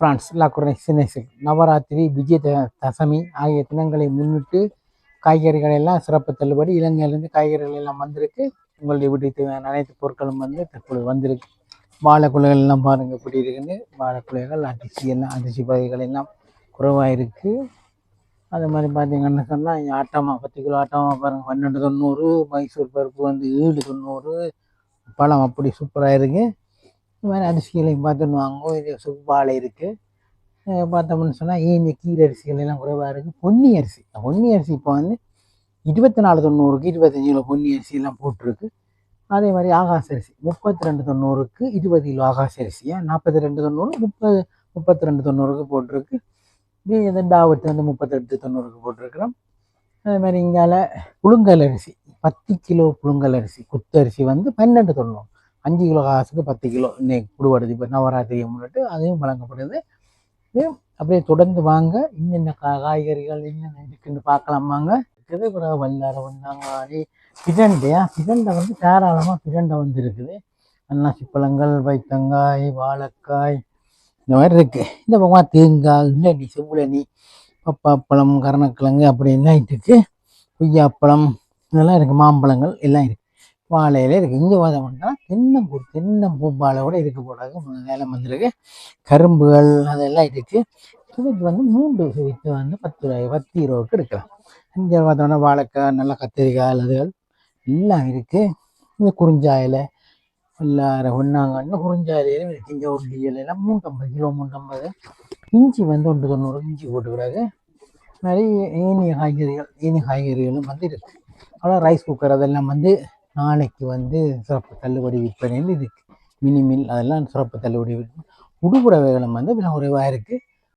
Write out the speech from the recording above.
France லாக்குரை சினேசில் நவராத்திரி விஜய த- தசமி ஆகிய தினங்களை முன்னிட்டு காய்கறிகள் எல்லாம் சிறப்பு தள்ளுபடி இலங்கையிலேருந்து காய்கறிகள் எல்லாம் வந்திருக்கு. உங்களுடைய வீட்டுக்கு தேவையான அனைத்து பொருட்களும் வந்து தற்பொழுது வந்திருக்கு. வாழைக்குலைகள் எல்லாம் பாருங்கள் இப்படி இருக்குன்னு வாழைக்குலைகள் அரிசி எல்லாம் அரிசி வகைகள் எல்லாம் குறைவாக இருக்குது அது மாதிரி பார்த்தீங்கன்னு சொன்னால் ஆட்டமாக பத்து கிலோ ஆட்டமாக பாருங்கள் பன்னெண்டு தொண்ணூறு மைசூர் பருப்பு வந்து ஏழு தொண்ணூறு பழம் அப்படி சூப்பராக இருக்குது இது மாதிரி அரிசிகளையும் பார்த்துன்னு வாங்குவோம். இது சுப்பாலை இருக்குது பார்த்தோம்னு சொன்னால் ஏன் கீரை அரிசிகள் எல்லாம் குறைவாக இருக்குது பொன்னி அரிசி. பொன்னி அரிசி இப்போ வந்து இருபத்தி நாலு தொண்ணூறுக்கு இருபத்தஞ்சு கிலோ பொன்னி அரிசி எல்லாம் போட்டிருக்கு. அதே மாதிரி ஆகாச அரிசி முப்பத்தி ரெண்டு தொண்ணூறுக்கு இருபது கிலோ ஆகாச அரிசியாக நாற்பத்தி ரெண்டு தொண்ணூறு முப்பது முப்பத்தி ரெண்டு தொண்ணூறுக்கு போட்டிருக்கு. இது இந்த டாவத்து வந்து முப்பத்தெட்டு தொண்ணூறுக்கு போட்டிருக்கிறோம். அதே மாதிரி இங்கால புழுங்கல் அரிசி பத்து கிலோ புழுங்கல் அரிசி குத்து அரிசி வந்து பன்னெண்டு தொண்ணூறு. அஞ்சு கிலோ காசுக்கு பத்து கிலோ இன்னைக்கு கொடுபடுது இப்போ நவராத்திரியை முன்னிட்டு அதையும் வழங்கப்படுது. அப்படியே தொடர்ந்து வாங்க. இன்னென்ன கா காய்கறிகள் என்னென்ன இருக்குன்னு பார்க்கலாம் வாங்க. இருக்குது பிறகு வல்லார வந்தாங்காடி பிரண்டையா பிரண்டை வந்து தாராளமாக பிரண்டை வந்து இருக்குது. அன்னாசி பழங்கள் வைத்தங்காய் வாழைக்காய் இந்த மாதிரி இருக்குது இந்த பக்கமாக தேங்காய் இல்லைனி செவ்வளனி பப்பாப்பழம் கரணக்கிழங்கு அப்படின்னு இருக்குது கொய்யாப்பழம் இதெல்லாம் இருக்குது மாம்பழங்கள் எல்லாம் இருக்குது வாழையில இருக்குது இங்கே பார்த்தோம்னா தென்னம்பூ தென்னம்பூ வாழை கூட இருக்க கூடாது வேலை வந்திருக்கு. கரும்புகள் அதெல்லாம் இருக்குது சுவித்து வந்து மூன்று சுவித்து வந்து பத்து ரூபாய் பத்து இருபதுக்கு எடுக்கலாம். இங்கே பார்த்தோம்னா வாழைக்காய் நல்லா கத்திரிக்காய் அல்லதுகள் எல்லாம் இருக்குது இந்த குறிஞ்சாயில் எல்லாரும் ஒன்றாங்கன்னு குறிஞ்சாயிலையும் இருக்குது இங்கே ஒரு டீல் எல்லாம் மூன்றம்பது கிலோ மூன்றம்பது இஞ்சி வந்து ஒன்று தொண்ணூறு இஞ்சி போட்டுக்கிறாங்க. நிறைய ஏனிய காய்கறிகள் ஏனிய காய்கறிகளும் வந்து இருக்குது அவ்வளோ ரைஸ் குக்கர் அதெல்லாம் வந்து நாளைக்கு வந்து சிறப்பு தள்ளுபடி விற்பனையில் இருக்குது மினிமில் அதெல்லாம் சிறப்பு தள்ளுபடி விற்பனை. உடுப்புடவைகளும் வந்து விலை குறைவாக இருக்குது